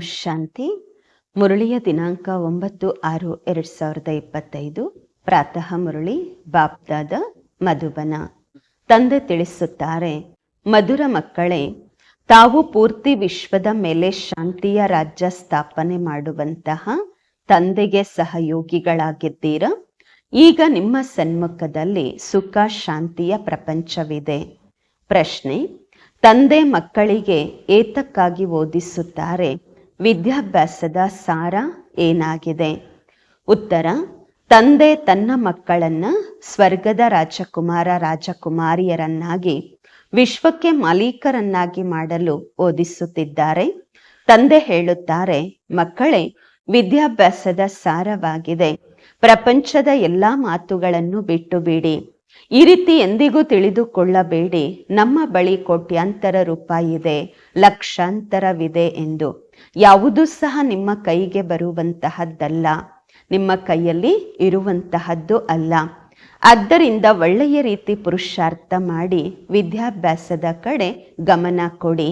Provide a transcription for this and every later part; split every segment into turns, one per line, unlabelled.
ಶಾಂತಿ ಮುರಳಿಯ ದಿನಾಂಕ ಒಂಬತ್ತು ಆರು ಎರಡು ಸಾವಿರದ ಇಪ್ಪತ್ತೈದು, ಪ್ರಾತಃ ಮುರಳಿ, ಬಾಪ್ದಾದ, ಮಧುಬನ. ತಂದೆ ತಿಳಿಸುತ್ತಾರೆ, ಮಧುರ ಮಕ್ಕಳೇ, ತಾವು ಪೂರ್ತಿ ವಿಶ್ವದ ಮೇಲೆ ಶಾಂತಿಯ ರಾಜ್ಯ ಸ್ಥಾಪನೆ ಮಾಡುವಂತಹ ತಂದೆಗೆ ಸಹಯೋಗಿಗಳಾಗಿದ್ದೀರ. ಈಗ ನಿಮ್ಮ ಸನ್ಮುಖದಲ್ಲಿ ಸುಖ, ಶಾಂತಿಯ ಪ್ರಪಂಚವಿದೆ. ಪ್ರಶ್ನೆ, ತಂದೆ ಮಕ್ಕಳಿಗೆ ಏತಕ್ಕಾಗಿ ಓದಿಸುತ್ತಾರೆ? ವಿದ್ಯಾಭ್ಯಾಸದ ಸಾರ ಏನಾಗಿದೆ? ಉತ್ತರ, ತಂದೆ ತನ್ನ ಮಕ್ಕಳನ್ನ ಸ್ವರ್ಗದ ರಾಜಕುಮಾರ ರಾಜಕುಮಾರಿಯರನ್ನಾಗಿ, ವಿಶ್ವಕ್ಕೆ ಮಾಲೀಕರನ್ನಾಗಿ ಮಾಡಲು ಓದಿಸುತ್ತಿದ್ದಾರೆ. ತಂದೆ ಹೇಳುತ್ತಾರೆ, ಮಕ್ಕಳೇ, ವಿದ್ಯಾಭ್ಯಾಸದ ಸಾರವಾಗಿದೆ. ಪ್ರಪಂಚದ ಎಲ್ಲಾ ಮಾತುಗಳನ್ನು ಬಿಟ್ಟು ಬಿಡಿ. ಈ ರೀತಿ ಎಂದಿಗೂ ತಿಳಿದುಕೊಳ್ಳಬೇಡಿ. ನಮ್ಮ ಬಳಿ ಕೋಟ್ಯಾಂತರ ರೂಪಾಯಿ ಇದೆ, ಲಕ್ಷಾಂತರವಿದೆ ಎಂದು. ಯಾವುದೂ ಸಹ ನಿಮ್ಮ ಕೈಗೆ ಬರುವಂತಹದ್ದಲ್ಲ. ನಿಮ್ಮ ಕೈಯಲ್ಲಿ ಇರುವಂತಹದ್ದು ಅಲ್ಲ. ಆದ್ದರಿಂದ ಒಳ್ಳೆಯ ರೀತಿ ಪುರುಷಾರ್ಥ ಮಾಡಿ ವಿದ್ಯಾಭ್ಯಾಸದ ಕಡೆ ಗಮನ ಕೊಡಿ.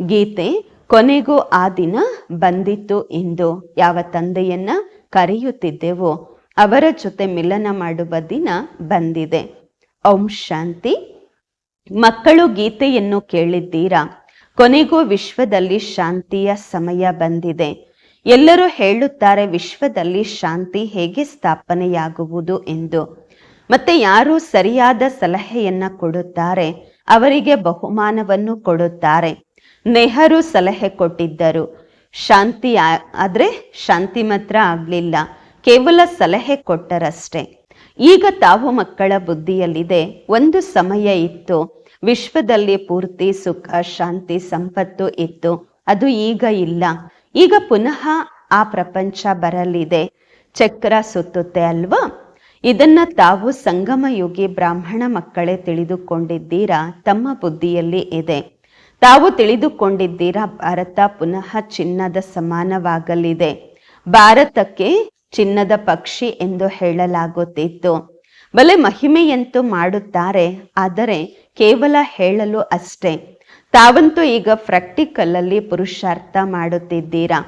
ಗೀತೆ ಕೊನೆಗೂ ಆ ದಿನ ಬಂದಿತ್ತು ಎಂದು ಯಾವ ತಂದೆಯನ್ನ ಕರೆಯುತ್ತಿದ್ದೆವೋ ಅವರ ಜೊತೆ ಮಿಲನ ಮಾಡುವ ದಿನ ಬಂದಿದೆ. ಓಂ ಶಾಂತಿ. ಮಕ್ಕಳು ಗೀತೆಯನ್ನು ಕೇಳಿದ್ದೀರಾ? ಕೊನೆಗೂ ವಿಶ್ವದಲ್ಲಿ ಶಾಂತಿಯ ಸಮಯ ಬಂದಿದೆ. ಎಲ್ಲರೂ ಹೇಳುತ್ತಾರೆ ವಿಶ್ವದಲ್ಲಿ ಶಾಂತಿ ಹೇಗೆ ಸ್ಥಾಪನೆಯಾಗುವುದು ಎಂದು. ಮತ್ತೆ ಯಾರು ಸರಿಯಾದ ಸಲಹೆಯನ್ನ ಕೊಡುತ್ತಾರೆ? ಅವರಿಗೆ ಬಹುಮಾನವನ್ನು ಕೊಡುತ್ತಾರೆ. ನೆಹರು ಸಲಹೆ ಕೊಟ್ಟಿದ್ದರು. ಶಾಂತಿ ಆದ್ರೆ ಶಾಂತಿ ಮಾತ್ರ ಆಗ್ಲಿಲ್ಲ. ಕೇವಲ ಸಲಹೆ ಕೊಟ್ಟರಷ್ಟೇ. ಈಗ ತಾವು ಮಕ್ಕಳ ಬುದ್ಧಿಯಲ್ಲಿದೆ. ಒಂದು ಸಮಯ ಇತ್ತು. ವಿಶ್ವದಲ್ಲಿ ಪೂರ್ತಿ ಸುಖ, ಶಾಂತಿ, ಸಂಪತ್ತು ಇತ್ತು. ಅದು ಈಗ ಇಲ್ಲ. ಈಗ ಪುನಃ ಆ ಪ್ರಪಂಚ ಬರಲಿದೆ. ಚಕ್ರ ಸುತ್ತುತ್ತೆ ಅಲ್ವಾ? ಇದನ್ನ ತಾವು ಸಂಗಮಯುಗಿ ಬ್ರಾಹ್ಮಣ ಮಕ್ಕಳೇ ತಿಳಿದುಕೊಂಡಿದ್ದೀರಾ? ತಮ್ಮ ಬುದ್ಧಿಯಲ್ಲಿ ಇದೆ. ತಾವು ತಿಳಿದುಕೊಂಡಿದ್ದೀರಾ, ಭಾರತ ಪುನಃ ಚಿನ್ನದ ಸಮಾನವಾಗಲಿದೆ. ಭಾರತಕ್ಕೆ ಚಿನ್ನದ ಪಕ್ಷಿ ಎಂದು ಹೇಳಲಾಗುತ್ತಿತ್ತು. ಬಲೆ ಮಹಿಮೆಯಂತೂ ಮಾಡುತ್ತಾರೆ, ಆದರೆ ಕೇವಲ ಹೇಳಲು ಅಷ್ಟೇ. ತಾವಂತೂ ಈಗ ಪ್ರಾಕ್ಟಿಕಲ್ ಅಲ್ಲಿ ಪುರುಷಾರ್ಥ ಮಾಡುತ್ತಿದ್ದೀರಾ?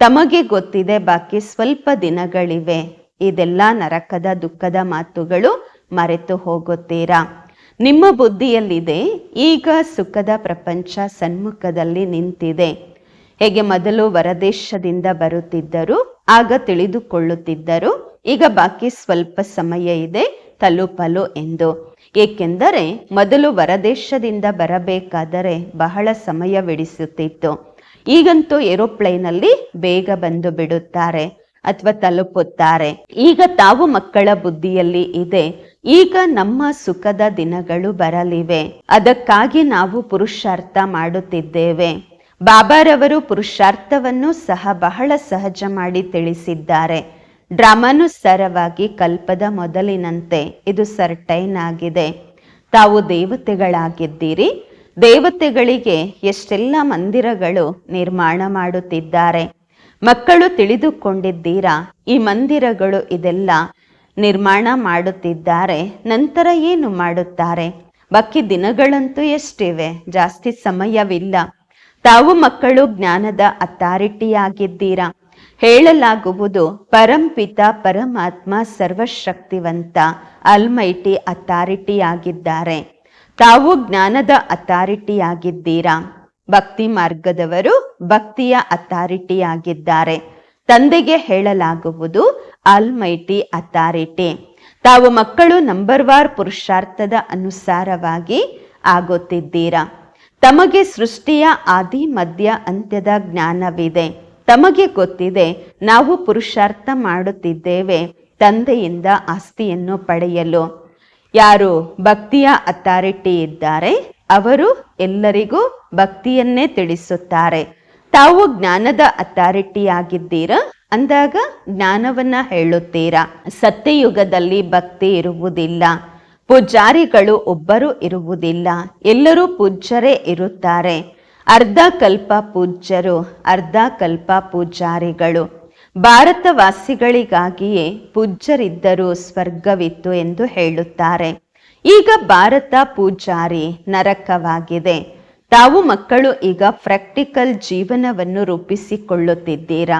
ತಮಗೆ ಗೊತ್ತಿದೆ, ಬಾಕಿ ಸ್ವಲ್ಪ ದಿನಗಳಿವೆ. ಇದೆಲ್ಲ ನರಕದ ದುಃಖದ ಮಾತುಗಳು ಮರೆತು ಹೋಗುತ್ತೀರಾ? ನಿಮ್ಮ ಬುದ್ಧಿಯಲ್ಲಿದೆ, ಈಗ ಸುಖದ ಪ್ರಪಂಚ ಸನ್ಮುಖದಲ್ಲಿ ನಿಂತಿದೆ. ಹೇಗೆ ಮೊದಲು ವರದೇಶದಿಂದ ಬರುತ್ತಿದ್ದರು ಆಗ ತಿಳಿದುಕೊಳ್ಳುತ್ತಿದ್ದರು. ಈಗ ಬಾಕಿ ಸ್ವಲ್ಪ ಸಮಯ ಇದೆ, ತಲುಪಲು ಎಂದು. ಏಕೆಂದರೆ ಮೊದಲು ಹೊರದೇಶದಿಂದ ಬರಬೇಕಾದರೆ ಬಹಳ ಸಮಯ ಬಿಡಿಸುತ್ತಿತ್ತು ಈಗಂತೂ ಏರೋಪ್ಲೇನಲ್ಲಿ ಬೇಗ ಬಂದು ಬಿಡುತ್ತಾರೆ ಅಥವಾ ತಲುಪುತ್ತಾರೆ. ಈಗ ತಾವು ಮಕ್ಕಳ ಬುದ್ಧಿಯಲ್ಲಿ ಇದೆ. ಈಗ ನಮ್ಮ ಸುಖದ ದಿನಗಳು ಬರಲಿವೆ. ಅದಕ್ಕಾಗಿ ನಾವು ಪುರುಷಾರ್ಥ ಮಾಡುತ್ತಿದ್ದೇವೆ. ಬಾಬಾರವರು ಪುರುಷಾರ್ಥವನ್ನು ಸಹ ಬಹಳ ಸಹಜ ಮಾಡಿ ತಿಳಿಸಿದ್ದಾರೆ. ಡ್ರಾಮಾನುಸಾರವಾಗಿ ಕಲ್ಪದ ಮೊದಲಿನಂತೆ ಇದು ಸರ್ಟೈನ್ ಆಗಿದೆ. ತಾವು ದೇವತೆಗಳಾಗಿದ್ದೀರಿ. ದೇವತೆಗಳಿಗೆ ಎಷ್ಟೆಲ್ಲ ಮಂದಿರಗಳು ನಿರ್ಮಾಣ ಮಾಡುತ್ತಿದ್ದಾರೆ. ಮಕ್ಕಳು ತಿಳಿದುಕೊಂಡಿದ್ದೀರಾ? ಈ ಮಂದಿರಗಳು ಇದೆಲ್ಲ ನಿರ್ಮಾಣ ಮಾಡುತ್ತಿದ್ದಾರೆ. ನಂತರ ಏನು ಮಾಡುತ್ತಾರೆ? ಬಾಕಿ ದಿನಗಳಂತೂ ಎಷ್ಟಿವೆ? ಜಾಸ್ತಿ ಸಮಯವಿಲ್ಲ. ತಾವು ಮಕ್ಕಳು ಜ್ಞಾನದ ಅಥಾರಿಟಿಯಾಗಿದ್ದೀರಾ? ಹೇಳಲಾಗುವುದು ಪರಂಪಿತ ಪರಮಾತ್ಮ ಸರ್ವಶಕ್ತಿವಂತ ಅಲ್ಮೈಟಿ ಅಥಾರಿಟಿಯಾಗಿದ್ದಾರೆ. ತಾವು ಜ್ಞಾನದ ಅಥಾರಿಟಿಯಾಗಿದ್ದೀರಾ? ಭಕ್ತಿ ಮಾರ್ಗದವರು ಭಕ್ತಿಯ ಅಥಾರಿಟಿಯಾಗಿದ್ದಾರೆ. ತಂದೆಗೆ ಹೇಳಲಾಗುವುದು, ಆಲ್ಮೈಟಿ ಅಥಾರಿಟಿ. ತಾವು ಮಕ್ಕಳು ನಂಬರ್ ವಾರ್ ಪುರುಷಾರ್ಥದ ಅನುಸಾರವಾಗಿ ಆಗುತ್ತಿದ್ದೀರಾ? ತಮಗೆ ಸೃಷ್ಟಿಯ ಆದಿ, ಮಧ್ಯ, ಅಂತ್ಯದ ಜ್ಞಾನವಿದೆ. ತಮಗೆ ಗೊತ್ತಿದೆ, ನಾವು ಪುರುಷಾರ್ಥ ಮಾಡುತ್ತಿದ್ದೇವೆ, ತಂದೆಯಿಂದ ಆಸ್ತಿಯನ್ನು ಪಡೆಯಲು. ಯಾರು ಭಕ್ತಿಯ ಅಥಾರಿಟಿ ಇದ್ದಾರೆ ಅವರು ಎಲ್ಲರಿಗೂ ಭಕ್ತಿಯನ್ನೇ ತಿಳಿಸುತ್ತಾರೆ. ತಾವು ಜ್ಞಾನದ ಅಥಾರಿಟಿ ಆಗಿದ್ದೀರಾ ಅಂದಾಗ ಜ್ಞಾನವನ್ನ ಹೇಳುತ್ತೀರಾ? ಸತ್ಯಯುಗದಲ್ಲಿ ಭಕ್ತಿ ಇರುವುದಿಲ್ಲ. ಪೂಜಾರಿಗಳು ಒಬ್ಬರು ಇರುವುದಿಲ್ಲ, ಎಲ್ಲರೂ ಪೂಜ್ಯರೇ ಇರುತ್ತಾರೆ. ಅರ್ಧ ಕಲ್ಪ ಪೂಜ್ಯರು, ಅರ್ಧ ಕಲ್ಪ ಪೂಜಾರಿಗಳು. ಭಾರತವಾಸಿಗಳಿಗಾಗಿಯೇ ಪೂಜ್ಯರಿದ್ದರೂ ಸ್ವರ್ಗವಿತ್ತು ಎಂದು ಹೇಳುತ್ತಾರೆ. ಈಗ ಭಾರತ ಪೂಜಾರಿ ನರಕವಾಗಿದೆ. ತಾವು ಮಕ್ಕಳು ಈಗ ಪ್ರಾಕ್ಟಿಕಲ್ ಜೀವನವನ್ನು ರೂಪಿಸಿಕೊಳ್ಳುತ್ತಿದ್ದೀರಾ?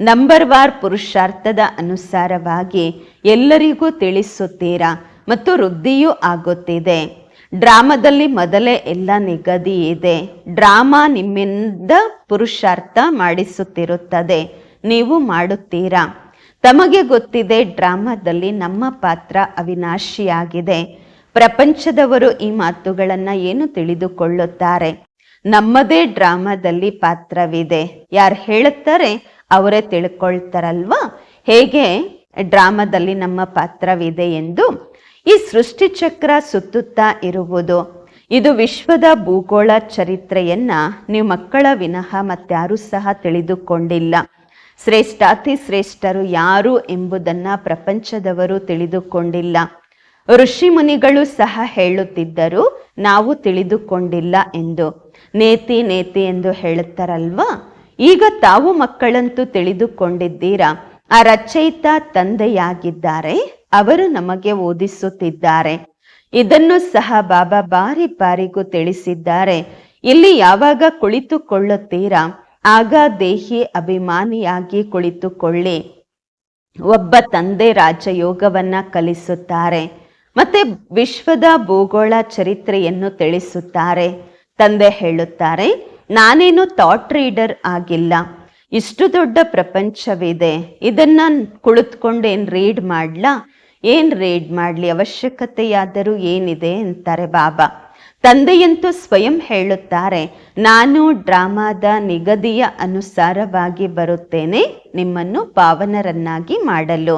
ನಂಬರ್ ವಾರ್ ಪುರುಷಾರ್ಥದ ಅನುಸಾರವಾಗಿ ಎಲ್ಲರಿಗೂ ತಿಳಿಸುತ್ತೀರಾ? ಮತ್ತು ವೃದ್ಧಿಯೂ ಆಗುತ್ತಿದೆ. ಡ್ರಾಮಾದಲ್ಲಿ ಮೊದಲೇ ಎಲ್ಲ ನಿಗದಿ ಇದೆ. ಡ್ರಾಮಾ ನಿಮ್ಮಿಂದ ಪುರುಷಾರ್ಥ ಮಾಡಿಸುತ್ತಿರುತ್ತದೆ. ನೀವು ಮಾಡುತ್ತೀರಾ? ತಮಗೆ ಗೊತ್ತಿದೆ, ಡ್ರಾಮಾದಲ್ಲಿ ನಮ್ಮ ಪಾತ್ರ ಅವಿನಾಶಿಯಾಗಿದೆ. ಪ್ರಪಂಚದವರು ಈ ಮಾತುಗಳನ್ನು ಏನು ತಿಳಿದುಕೊಳ್ಳುತ್ತಾರೆ? ನಮ್ಮದೇ ಡ್ರಾಮಾದಲ್ಲಿ ಪಾತ್ರವಿದೆ. ಯಾರು ಹೇಳುತ್ತಾರೆ, ಅವರೇ ತಿಳ್ಕೊಳ್ತಾರಲ್ವಾ? ಹೇಗೆ ಡ್ರಾಮಾದಲ್ಲಿ ನಮ್ಮ ಪಾತ್ರವಿದೆ ಎಂದು ಈ ಸೃಷ್ಟಿ ಚಕ್ರ ಸುತ್ತುತ್ತಾ ಇರುವುದು. ಇದು ವಿಶ್ವದ ಭೂಗೋಳ ಚರಿತ್ರೆಯನ್ನ ನೀವು ಮಕ್ಕಳ ವಿನಃ ಮತ್ತಾರೂ ಸಹ ತಿಳಿದುಕೊಂಡಿಲ್ಲ. ಶ್ರೇಷ್ಠಾತಿ ಶ್ರೇಷ್ಠರು ಯಾರು ಎಂಬುದನ್ನ ಪ್ರಪಂಚದವರು ತಿಳಿದುಕೊಂಡಿಲ್ಲ. ಋಷಿ ಮುನಿಗಳು ಸಹ ಹೇಳುತ್ತಿದ್ದರು, ನಾವು ತಿಳಿದುಕೊಂಡಿಲ್ಲ ಎಂದು. ನೇತಿ ನೇತಿ ಎಂದು ಹೇಳುತ್ತಾರಲ್ವಾ? ಈಗ ತಾವು ಮಕ್ಕಳಂತೂ ತಿಳಿದುಕೊಂಡಿದ್ದೀರಾ? ಆ ರಚಯಿತ ತಂದೆಯಾಗಿದ್ದಾರೆ. ಅವರು ನಮಗೆ ಓದಿಸುತ್ತಿದ್ದಾರೆ. ಇದನ್ನು ಸಹ ಬಾಬಾ ಬಾರಿ ಬಾರಿಗೂ ತಿಳಿಸಿದ್ದಾರೆ. ಇಲ್ಲಿ ಯಾವಾಗ ಕುಳಿತುಕೊಳ್ಳುತ್ತೀರಾ, ಆಗ ದೇಹಿ ಅಭಿಮಾನಿಯಾಗಿ ಕುಳಿತುಕೊಳ್ಳಿ. ಒಬ್ಬ ತಂದೆ ರಾಜಯೋಗವನ್ನ ಕಲಿಸುತ್ತಾರೆ, ಮತ್ತೆ ವಿಶ್ವದ ಭೂಗೋಳ ಚರಿತ್ರೆಯನ್ನು ತಿಳಿಸುತ್ತಾರೆ. ತಂದೆ ಹೇಳುತ್ತಾರೆ, ನಾನೇನು ಥಾಟ್ ರೀಡರ್ ಆಗಿಲ್ಲ. ಇಷ್ಟು ದೊಡ್ಡ ಪ್ರಪಂಚವಿದೆ. ಇದನ್ನ ಕುಳಿತುಕೊಂಡು ಏನು ರೀಡ್ ಮಾಡ್ಲಾ? ಏನ್ ರೀಡ್ ಮಾಡಲಿ? ಅವಶ್ಯಕತೆಯಾದರೂ ಏನಿದೆ ಅಂತಾರೆ ಬಾಬಾ. ತಂದೆಯಂತೂ ಸ್ವಯಂ ಹೇಳುತ್ತಾರೆ, ನಾನು ಡ್ರಾಮಾದ ನಿಗದಿಯ ಅನುಸಾರವಾಗಿ ಬರುತ್ತೇನೆ, ನಿಮ್ಮನ್ನು ಪಾವನರನ್ನಾಗಿ ಮಾಡಲು.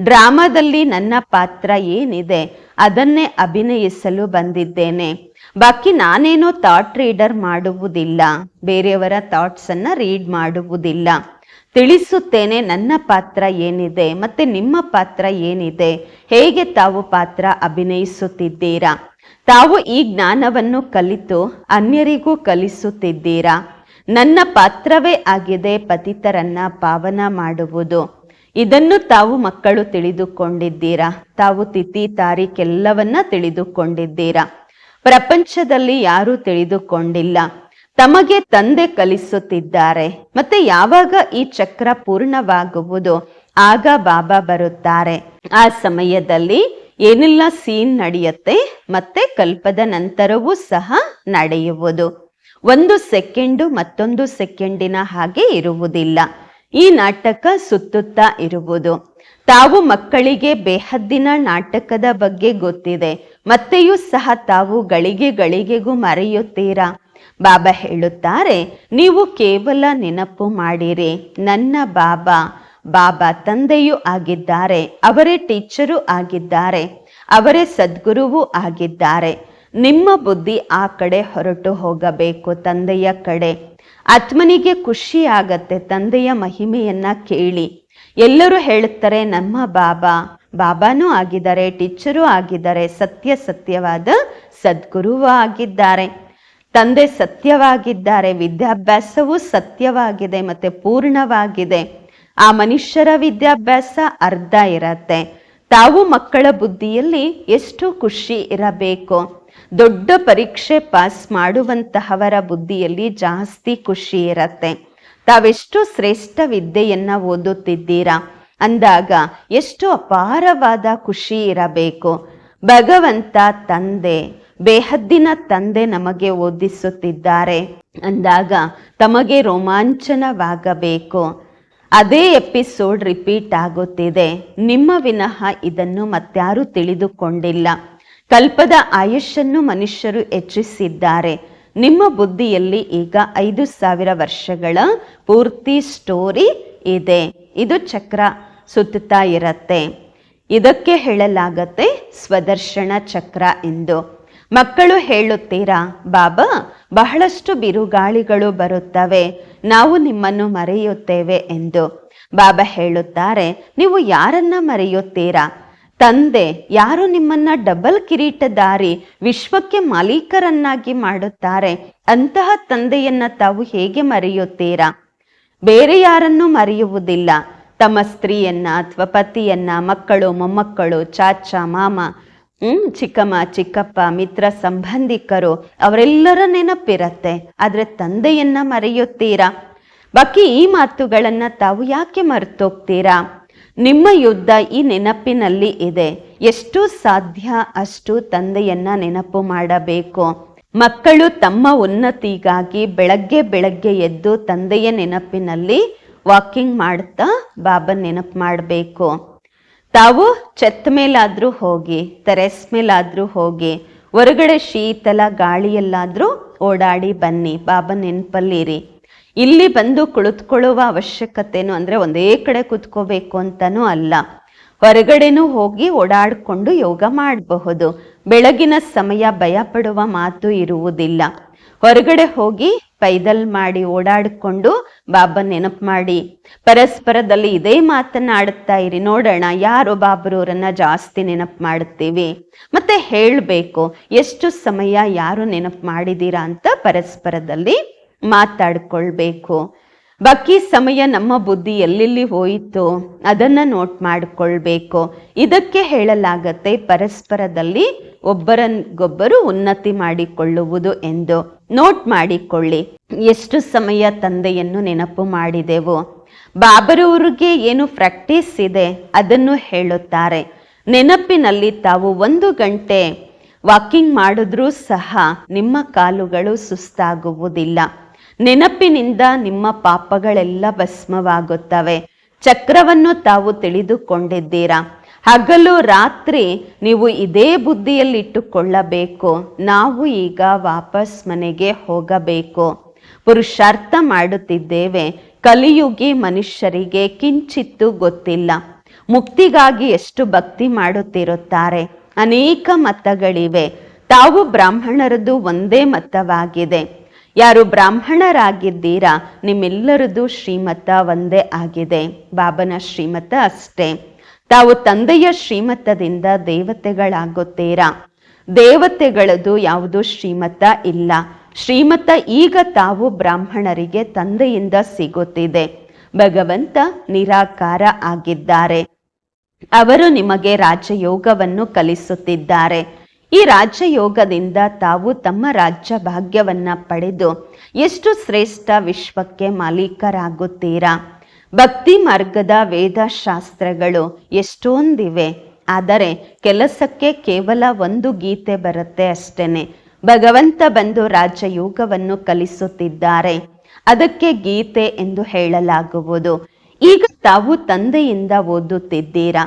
ಡ್ರಾಮಾದಲ್ಲಿ ನನ್ನ ಪಾತ್ರ ಏನಿದೆ, ಅದನ್ನೇ ಅಭಿನಯಿಸಲು ಬಂದಿದ್ದೇನೆ. ಬಾಕಿ ನಾನೇನೋ ಥಾಟ್ ರೀಡರ್ ಮಾಡುವುದಿಲ್ಲ. ಬೇರೆಯವರ ಥಾಟ್ಸ್ ಅನ್ನ ರೀಡ್ ಮಾಡುವುದಿಲ್ಲ. ತಿಳಿಸುತ್ತೇನೆ ನನ್ನ ಪಾತ್ರ ಏನಿದೆ ಮತ್ತೆ ನಿಮ್ಮ ಪಾತ್ರ ಏನಿದೆ? ಹೇಗೆ ತಾವು ಪಾತ್ರ ಅಭಿನಯಿಸುತ್ತಿದ್ದೀರಾ? ತಾವು ಈ ಜ್ಞಾನವನ್ನು ಕಲಿತು ಅನ್ಯರಿಗೂ ಕಲಿಸುತ್ತಿದ್ದೀರಾ? ನನ್ನ ಪಾತ್ರವೇ ಆಗಿದೆ ಪತಿತರನ್ನ ಪಾವನ ಮಾಡುವುದು. ಇದನ್ನು ತಾವು ಮಕ್ಕಳು ತಿಳಿದುಕೊಂಡಿದ್ದೀರಾ? ತಾವು ತಿಥಿ ತಾರೀಕೆಲ್ಲವನ್ನ ತಿಳಿದುಕೊಂಡಿದ್ದೀರಾ? ಪ್ರಪಂಚದಲ್ಲಿ ಯಾರೂ ತಿಳಿದುಕೊಂಡಿಲ್ಲ. ತಮಗೆ ತಂದೆ ಕಲಿಸುತ್ತಿದ್ದಾರೆ. ಮತ್ತೆ ಯಾವಾಗ ಈ ಚಕ್ರ ಪೂರ್ಣವಾಗುವುದು? ಆಗ ಬಾಬಾ ಬರುತ್ತಾರೆ. ಆ ಸಮಯದಲ್ಲಿ ಏನೆಲ್ಲ ಸೀನ್ ನಡೆಯುತ್ತೆ? ಮತ್ತೆ ಕಲ್ಪದ ನಂತರವೂ ಸಹ ನಡೆಯುವುದು. ಒಂದು ಸೆಕೆಂಡು ಮತ್ತೊಂದು ಸೆಕೆಂಡಿನ ಹಾಗೆ ಇರುವುದಿಲ್ಲ. ಈ ನಾಟಕ ಸುತ್ತುತ್ತಾ ಇರುವುದು. ತಾವು ಮಕ್ಕಳಿಗೆ ಬೇಹದ್ದಿನ ನಾಟಕದ ಬಗ್ಗೆ ಗೊತ್ತಿದೆ. ಮತ್ತೆಯೂ ಸಹ ತಾವು ಗಳಿಗೆ ಗಳಿಗೆಗೂ ಮರೆಯುತ್ತೀರಾ? ಬಾಬಾ ಹೇಳುತ್ತಾರೆ, ನೀವು ಕೇವಲ ನೆನಪು ಮಾಡಿರಿ, ನನ್ನ ಬಾಬಾ. ಬಾಬಾ ತಂದೆಯೂ ಆಗಿದ್ದಾರೆ, ಅವರೇ ಟೀಚರೂ ಆಗಿದ್ದಾರೆ, ಅವರೇ ಸದ್ಗುರುವೂ ಆಗಿದ್ದಾರೆ. ನಿಮ್ಮ ಬುದ್ಧಿ ಆ ಕಡೆ ಹೊರಟು ಹೋಗಬೇಕು ತಂದೆಯ ಕಡೆ. ಆತ್ಮನಿಗೆ ಖುಷಿಯಾಗತ್ತೆ ತಂದೆಯ ಮಹಿಮೆಯನ್ನ ಕೇಳಿ. ಎಲ್ಲರೂ ಹೇಳುತ್ತಾರೆ, ನಮ್ಮ ಬಾಬಾ, ಬಾಬಾನೂ ಆಗಿದ್ದಾರೆ, ಟೀಚರೂ ಆಗಿದ್ದಾರೆ, ಸತ್ಯ ಸತ್ಯವಾದ ಸದ್ಗುರುವೂ ಆಗಿದ್ದಾರೆ. ತಂದೆ ಸತ್ಯವಾಗಿದ್ದಾರೆ, ವಿದ್ಯಾಭ್ಯಾಸವೂ ಸತ್ಯವಾಗಿದೆ ಮತ್ತೆ ಪೂರ್ಣವಾಗಿದೆ. ಆ ಮನುಷ್ಯರ ವಿದ್ಯಾಭ್ಯಾಸ ಅರ್ಧ ಇರತ್ತೆ. ತಾವು ಮಕ್ಕಳ ಬುದ್ಧಿಯಲ್ಲಿ ಎಷ್ಟು ಖುಷಿ ಇರಬೇಕು. ದೊಡ್ಡ ಪರೀಕ್ಷೆ ಪಾಸ್ ಮಾಡುವಂತಹವರ ಬುದ್ಧಿಯಲ್ಲಿ ಜಾಸ್ತಿ ಖುಷಿ ಇರತ್ತೆ. ತಾವೆಷ್ಟು ಶ್ರೇಷ್ಠ ವಿದ್ಯೆಯನ್ನ ಓದುತ್ತಿದ್ದೀರಾ? ಅಂದಾಗ ಎಷ್ಟು ಅಪಾರವಾದ ಖುಷಿ ಇರಬೇಕು. ಭಗವಂತ ತಂದೆ, ಬೇಹದ್ದಿನ ತಂದೆ ನಮಗೆ ಓದಿಸುತ್ತಿದ್ದಾರೆ. ಅಂದಾಗ ತಮಗೆ ರೋಮಾಂಚನವಾಗಬೇಕು. ಅದೇ ಎಪಿಸೋಡ್ ರಿಪೀಟ್ ಆಗುತ್ತಿದೆ. ನಿಮ್ಮ ವಿನಃ ಇದನ್ನು ಮತ್ತಾರು ತಿಳಿದುಕೊಂಡಿಲ್ಲ. ಕಲ್ಪದ ಆಯುಷನ್ನು ಮನುಷ್ಯರು ಹೆಚ್ಚಿಸಿದ್ದಾರೆ. ನಿಮ್ಮ ಬುದ್ಧಿಯಲ್ಲಿ ಈಗ ಐದು ಸಾವಿರ ವರ್ಷಗಳ ಪೂರ್ತಿ ಸ್ಟೋರಿ ಇದೆ. ಇದು ಚಕ್ರ ಸುತ್ತುತ್ತಾ ಇರತ್ತೆ. ಇದಕ್ಕೆ ಹೇಳಲಾಗತ್ತೆ ಸ್ವದರ್ಶನ ಚಕ್ರ ಎಂದು. ಮಕ್ಕಳು ಹೇಳುತ್ತೀರಾ, ಬಾಬಾ, ಬಹಳಷ್ಟು ಬಿರುಗಾಳಿಗಳು ಬರುತ್ತವೆ. ನಾವು ನಿಮ್ಮನ್ನು ಮರೆಯುತ್ತೇವೆ ಎಂದು. ಬಾಬಾ ಹೇಳುತ್ತಾರೆ, ನೀವು ಯಾರನ್ನ ಮರೆಯುತ್ತೀರಾ? ತಂದೆ, ಯಾರು ನಿಮ್ಮನ್ನ ಡಬಲ್ ಕಿರೀಟದಾರಿ ವಿಶ್ವಕ್ಕೆ ಮಾಲೀಕರನ್ನಾಗಿ ಮಾಡುತ್ತಾರೆ? ಅಂತಹ ತಂದೆಯನ್ನ ತಾವು ಹೇಗೆ ಮರೆಯುತ್ತೀರಾ? ಬೇರೆ ಯಾರನ್ನೂ ಮರೆಯುವುದಿಲ್ಲ. ತಮ್ಮ ಸ್ತ್ರೀಯನ್ನ, ಅಥವಾ ಪತಿಯನ್ನ, ಮಕ್ಕಳು, ಮೊಮ್ಮಕ್ಕಳು, ಚಾಚ, ಮಾಮ, ಹ್ಮ್, ಚಿಕ್ಕಮ್ಮ, ಚಿಕ್ಕಪ್ಪ, ಮಿತ್ರ, ಸಂಬಂಧಿಕರು, ಅವರೆಲ್ಲರ ನೆನಪಿರತ್ತೆ. ಆದ್ರೆ ತಂದೆಯನ್ನ ಮರೆಯುತ್ತೀರಾ? ಬಾಕಿ ಈ ಮಾತುಗಳನ್ನ ತಾವು ಯಾಕೆ ಮರ್ತೋಗ್ತೀರಾ? ನಿಮ್ಮ ಯುದ್ಧ ಈ ನೆನಪಿನಲ್ಲಿ ಇದೆ. ಎಷ್ಟು ಸಾಧ್ಯ ಅಷ್ಟು ತಂದೆಯನ್ನ ನೆನಪು ಮಾಡಬೇಕು. ಮಕ್ಕಳು ತಮ್ಮ ಉನ್ನತಿಗಾಗಿ ಬೆಳಗ್ಗೆ ಬೆಳಗ್ಗೆ ಎದ್ದು ತಂದೆಯ ನೆನಪಿನಲ್ಲಿ ವಾಕಿಂಗ್ ಮಾಡ್ತಾ ಬಾಬನ್ ನೆನಪು ಮಾಡಬೇಕು. ತಾವು ಛತ್ ಮೇಲಾದ್ರೂ ಹೋಗಿ, ಟೆರೆಸ್ ಮೇಲಾದ್ರೂ ಹೋಗಿ, ಹೊರಗಡೆ ಶೀತಲ ಗಾಳಿಯಲ್ಲಾದ್ರೂ ಓಡಾಡಿ ಬನ್ನಿ. ಬಾಬಾ ನೆನಪಲ್ಲಿರಿ. ಇಲ್ಲಿ ಬಂದು ಕುಳಿತುಕೊಳ್ಳುವ ಅವಶ್ಯಕತೆನು ಅಂದ್ರೆ ಒಂದೇ ಕಡೆ ಕುತ್ಕೋಬೇಕು ಅಂತನೂ ಅಲ್ಲ. ಹೊರಗಡೆನೂ ಹೋಗಿ ಓಡಾಡಿಕೊಂಡು ಯೋಗ ಮಾಡಬಹುದು. ಬೆಳಗಿನ ಸಮಯ ಭಯ ಪಡುವ ಮಾತು ಇರುವುದಿಲ್ಲ. ಹೊರಗಡೆ ಹೋಗಿ ಪೈದಲ್ ಮಾಡಿ ಓಡಾಡಿಕೊಂಡು ಬಾಬಾ ನೆನಪು ಮಾಡಿ. ಪರಸ್ಪರದಲ್ಲಿ ಇದೇ ಮಾತನಾಡುತ್ತಾ ಇರಿ. ನೋಡೋಣ ಯಾರು ಬಾಬರವರನ್ನ ಜಾಸ್ತಿ ನೆನಪು ಮಾಡುತ್ತೀವಿ. ಮತ್ತೆ ಹೇಳಬೇಕು, ಎಷ್ಟು ಸಮಯ ಯಾರು ನೆನಪು ಮಾಡಿದ್ದೀರಾ ಅಂತ ಪರಸ್ಪರದಲ್ಲಿ ಮಾತಾಡ್ಕೊಳ್ಬೇಕು. ಬಾಕಿ ಸಮಯ ನಮ್ಮ ಬುದ್ಧಿ ಎಲ್ಲೆಲ್ಲಿ ಹೋಯಿತು ಅದನ್ನ ನೋಟ್ ಮಾಡಿಕೊಳ್ಬೇಕು. ಇದಕ್ಕೆ ಹೇಳಲಾಗತ್ತೆ ಪರಸ್ಪರದಲ್ಲಿ ಒಬ್ಬರಗೊಬ್ಬರು ಉನ್ನತಿ ಮಾಡಿಕೊಳ್ಳುವುದು ಎಂದು. ನೋಟ್ ಮಾಡಿಕೊಳ್ಳಿ. ಎಷ್ಟು ಸಮಯ ತಂದೆಯನ್ನು ನೆನಪು ಮಾಡಿದೆವು. ಬಾಬರವ್ರಿಗೆ ಏನು ಪ್ರಾಕ್ಟೀಸ್ ಇದೆ ಅದನ್ನು ಹೇಳುತ್ತಾರೆ. ನೆನಪಿನಲ್ಲಿ ತಾವು ಒಂದು ಗಂಟೆ ವಾಕಿಂಗ್ ಮಾಡಿದ್ರೂ ಸಹ ನಿಮ್ಮ ಕಾಲುಗಳು ಸುಸ್ತಾಗುವುದಿಲ್ಲ. ನೆನಪಿನಿಂದ ನಿಮ್ಮ ಪಾಪಗಳೆಲ್ಲ ಭಸ್ಮವಾಗುತ್ತವೆ. ಚಕ್ರವನ್ನು ತಾವು ತಿಳಿದುಕೊಂಡಿದ್ದೀರಾ? ಹಗಲು ರಾತ್ರಿ ನೀವು ಇದೇ ಬುದ್ಧಿಯಲ್ಲಿ ಇಟ್ಟುಕೊಳ್ಳಬೇಕು ನಾವು ಈಗ ವಾಪಸ್ ಮನೆಗೆ ಹೋಗಬೇಕು. ಪುರುಷಾರ್ಥ ಮಾಡುತ್ತಿದ್ದೇವೆ. ಕಲಿಯುಗಿ ಮನುಷ್ಯರಿಗೆ ಕಿಂಚಿತ್ತು ಗೊತ್ತಿಲ್ಲ. ಮುಕ್ತಿಗಾಗಿ ಎಷ್ಟು ಭಕ್ತಿ ಮಾಡುತ್ತಿರುತ್ತಾರೆ? ಅನೇಕ ಮತಗಳಿವೆ. ತಾವು ಬ್ರಾಹ್ಮಣರದು ಒಂದೇ ಮತವಾಗಿದೆ. ಯಾರು ಬ್ರಾಹ್ಮಣರಾಗಿದ್ದೀರಾ ನಿಮ್ಮೆಲ್ಲರದು ಶ್ರೀಮತ ಒಂದೇ ಆಗಿದೆ. ಬಾಬನ ಶ್ರೀಮತ ಅಷ್ಟೇ. ತಾವು ತಂದೆಯ ಶ್ರೀಮತದಿಂದ ದೇವತೆಗಳಾಗುತ್ತೀರಾ? ದೇವತೆಗಳದು ಯಾವುದು ಶ್ರೀಮತ ಇಲ್ಲ. ಶ್ರೀಮತ ಈಗ ತಾವು ಬ್ರಾಹ್ಮಣರಿಗೆ ತಂದೆಯಿಂದ ಸಿಗುತ್ತಿದೆ. ಭಗವಂತ ನಿರಾಕಾರ ಆಗಿದ್ದಾರೆ. ಅವರು ನಿಮಗೆ ರಾಜಯೋಗವನ್ನು ಕಲಿಸುತ್ತಿದ್ದಾರೆ. ಈ ರಾಜಯೋಗದಿಂದ ತಾವು ತಮ್ಮ ರಾಜ್ಯ ಭಾಗ್ಯವನ್ನ ಪಡೆದು ಎಷ್ಟು ಶ್ರೇಷ್ಠ ವಿಶ್ವಕ್ಕೆ ಮಾಲೀಕರಾಗುತ್ತೀರಾ? ಭಕ್ತಿ ಮಾರ್ಗದ ವೇದಶಾಸ್ತ್ರಗಳು ಎಷ್ಟೊಂದಿವೆ. ಆದರೆ ಕೆಲಸಕ್ಕೆ ಕೇವಲ ಒಂದು ಗೀತೆ ಬರುತ್ತೆ ಅಷ್ಟೇನೆ. ಭಗವಂತ ಬಂದು ರಾಜಯೋಗವನ್ನು ಕಲಿಸುತ್ತಿದ್ದಾರೆ. ಅದಕ್ಕೆ ಗೀತೆ ಎಂದು ಹೇಳಲಾಗುವುದು. ಈಗ ತಾವು ತಂದೆಯಿಂದ ಓದುತ್ತಿದ್ದೀರಾ?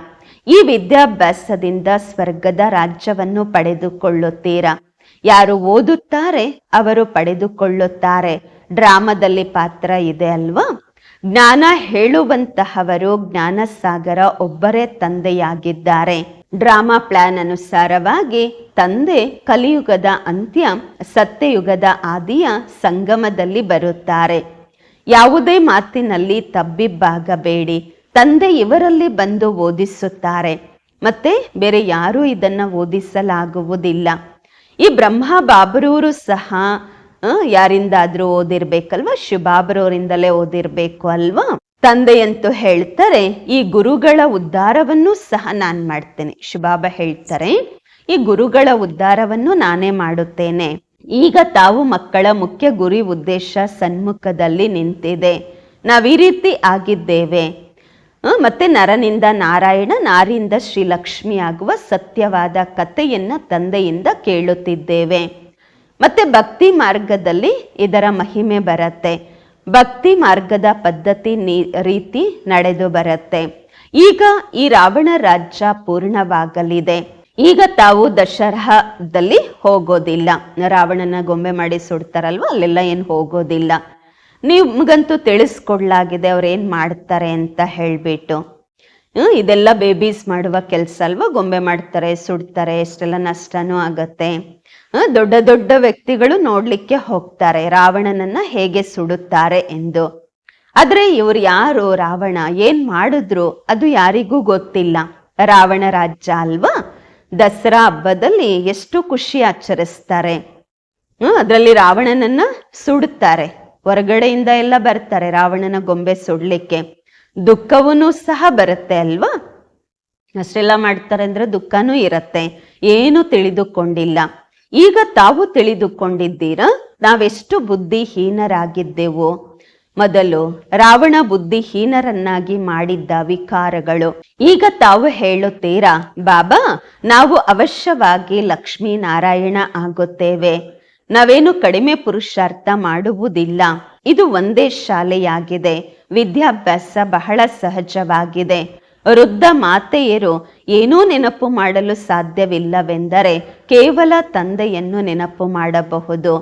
ಈ ವಿದ್ಯಾಭ್ಯಾಸದಿಂದ ಸ್ವರ್ಗದ ರಾಜ್ಯವನ್ನು ಪಡೆದುಕೊಳ್ಳುತ್ತೀರಾ? ಯಾರು ಓದುತ್ತಾರೆ, ಅವರು ಪಡೆದುಕೊಳ್ಳುತ್ತಾರೆ. ಡ್ರಾಮಾದಲ್ಲಿ ಪಾತ್ರ ಇದೆ ಅಲ್ವಾ? ಜ್ಞಾನ ಹೇಳುವಂತಹವರು ಜ್ಞಾನಸಾಗರ ಒಬ್ಬರೇ ತಂದೆಯಾಗಿದ್ದಾರೆ. ಡ್ರಾಮಾ ಪ್ಲಾನ್ ಅನುಸಾರವಾಗಿ ತಂದೆ ಕಲಿಯುಗದ ಅಂತ್ಯ, ಸತ್ಯಯುಗದ ಆದಿಯ ಸಂಗಮದಲ್ಲಿ ಬರುತ್ತಾರೆ. ಯಾವುದೇ ಮಾತಿನಲ್ಲಿ ತಬ್ಬಿಬ್ಬಾಗಬೇಡಿ. ತಂದೆ ಇವರಲ್ಲಿ ಬಂದು ಓದಿಸುತ್ತಾರೆ. ಮತ್ತೆ ಬೇರೆ ಯಾರೂ ಇದನ್ನ ಓದಿಸಲಾಗುವುದಿಲ್ಲ. ಈ ಬ್ರಹ್ಮ ಬಾಬರೂರು ಸಹ ಯಾರಿಂದಾದ್ರೂ ಓದಿರ್ಬೇಕಲ್ವಾ? ಶಿವಬಾಬರವರಿಂದಲೇ ಓದಿರ್ಬೇಕು ಅಲ್ವಾ? ತಂದೆಯಂತೂ ಹೇಳ್ತಾರೆ, ಈ ಗುರುಗಳ ಉದ್ಧಾರವನ್ನು ಸಹ ನಾನ್ ಮಾಡ್ತೇನೆ. ಶಿವಬಾಬ ಹೇಳ್ತಾರೆ, ಈ ಗುರುಗಳ ಉದ್ಧಾರವನ್ನು ನಾನೇ ಮಾಡುತ್ತೇನೆ. ಈಗ ತಾವು ಮಕ್ಕಳ ಮುಖ್ಯ ಗುರಿ ಉದ್ದೇಶ ಸನ್ಮುಖದಲ್ಲಿ ನಿಂತಿದೆ. ನಾವ್ ರೀತಿ ಆಗಿದ್ದೇವೆ. ಮತ್ತೆ ನರನಿಂದ ನಾರಾಯಣ, ನಾರಿಯಿಂದ ಶ್ರೀಲಕ್ಷ್ಮಿ ಆಗುವ ಸತ್ಯವಾದ ಕಥೆಯನ್ನ ತಂದೆಯಿಂದ ಕೇಳುತ್ತಿದ್ದೇವೆ. ಮತ್ತೆ ಭಕ್ತಿ ಮಾರ್ಗದಲ್ಲಿ ಇದರ ಮಹಿಮೆ ಬರುತ್ತೆ. ಭಕ್ತಿ ಮಾರ್ಗದ ಪದ್ಧತಿ ರೀತಿ ನಡೆದು ಬರುತ್ತೆ. ಈಗ ಈ ರಾವಣ ರಾಜ್ಯ ಪೂರ್ಣವಾಗಲಿದೆ. ಈಗ ತಾವು ದಶರಹದಲ್ಲಿ ಹೋಗೋದಿಲ್ಲ. ರಾವಣನ ಗೊಂಬೆ ಮಾಡಿ ಸುಡ್ತಾರಲ್ವ, ಅಲ್ಲೆಲ್ಲ ಏನು ಹೋಗೋದಿಲ್ಲ. ನಿಮ್ಗಂತೂ ತಿಳಿಸ್ಕೊಡ್ಲಾಗಿದೆ ಅವ್ರು ಏನು ಮಾಡ್ತಾರೆ ಅಂತ ಹೇಳಿಬಿಟ್ಟು. ಇದೆಲ್ಲ ಬೇಬೀಸ್ ಮಾಡುವ ಕೆಲಸ ಅಲ್ವಾ? ಗೊಂಬೆ ಮಾಡ್ತಾರೆ, ಸುಡ್ತಾರೆ, ಎಷ್ಟೆಲ್ಲ ನಷ್ಟನೂ ಆಗತ್ತೆ. ದೊಡ್ಡ ದೊಡ್ಡ ವ್ಯಕ್ತಿಗಳು ನೋಡ್ಲಿಕ್ಕೆ ಹೋಗ್ತಾರೆ, ರಾವಣನನ್ನ ಹೇಗೆ ಸುಡುತ್ತಾರೆ ಎಂದು. ಆದ್ರೆ ಇವ್ರು ಯಾರು ರಾವಣ? ಏನ್ ಮಾಡಿದ್ರು? ಅದು ಯಾರಿಗೂ ಗೊತ್ತಿಲ್ಲ. ರಾವಣ ರಾಜ್ಯ ಅಲ್ವಾ? ದಸರಾ ಹಬ್ಬದಲ್ಲಿ ಎಷ್ಟು ಖುಷಿ ಆಚರಿಸ್ತಾರೆ. ಅದರಲ್ಲಿ ರಾವಣನನ್ನ ಸುಡುತ್ತಾರೆ ಹೊರಗಡೆಯಿಂದ ಎಲ್ಲ ಬರ್ತಾರೆ ರಾವಣನ ಗೊಂಬೆ ಸುಡ್ಲಿಕ್ಕೆ. ದುಃಖವೂ ಸಹ ಬರುತ್ತೆ ಅಲ್ವಾ? ಅಷ್ಟೆಲ್ಲ ಮಾಡ್ತಾರೆ ಅಂದ್ರೆ ದುಃಖನೂ ಇರತ್ತೆ. ಏನು ತಿಳಿದುಕೊಂಡಿಲ್ಲ. ಈಗ ತಾವು ತಿಳಿದುಕೊಂಡಿದ್ದೀರಾ? ನಾವೆಷ್ಟು ಬುದ್ಧಿಹೀನರಾಗಿದ್ದೆವು? ಮೊದಲು ರಾವಣ ಬುದ್ಧಿಹೀನರನ್ನಾಗಿ ಮಾಡಿದ್ದ ವಿಕಾರಗಳು. ಈಗ ತಾವು ಹೇಳುತ್ತೀರಾ, ಬಾಬಾ, ನಾವು ಅವಶ್ಯವಾಗಿ ಲಕ್ಷ್ಮೀನಾರಾಯಣ ಆಗುತ್ತೇವೆ. ನಾವೇನು ಕಡಿಮೆ ಪುರುಷಾರ್ಥ ಮಾಡುವುದಿಲ್ಲ. ಇದು ಒಂದೇ ಶಾಲೆಯಾಗಿದೆ. ವಿದ್ಯಾಭ್ಯಾಸ ಬಹಳ ಸಹಜವಾಗಿದೆ. ವೃದ್ಧ ಮಾತೆಯರು ಏನೂ ನೆನಪು ಮಾಡಲು ಸಾಧ್ಯವಿಲ್ಲವೆಂದರೆ ಕೇವಲ ತಂದೆಯನ್ನು ನೆನಪು ಮಾಡಬಹುದು.